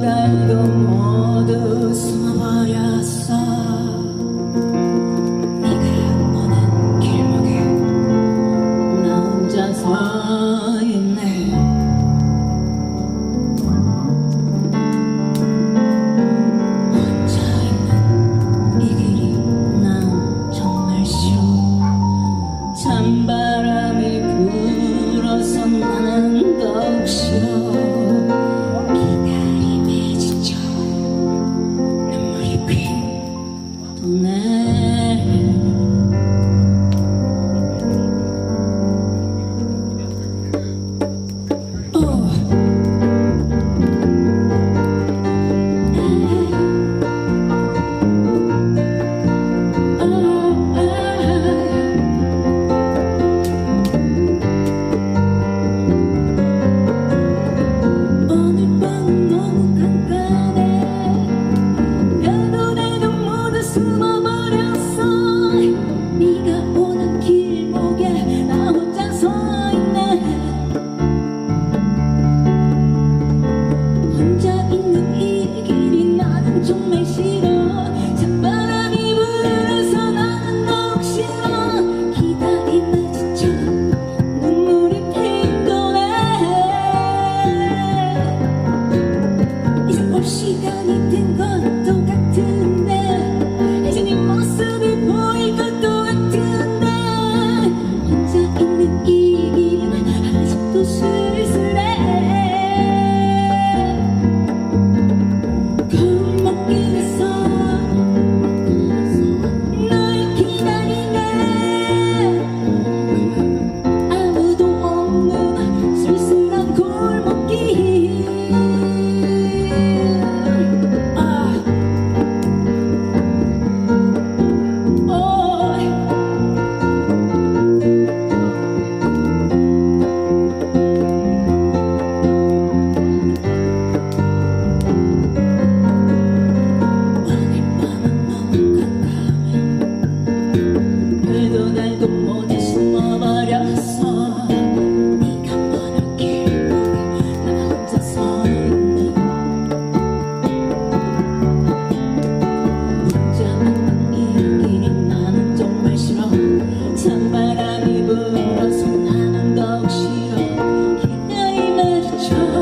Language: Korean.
날도 모두 숨어버렸어. 네가 원한 길목에 나 혼자 서 Nah.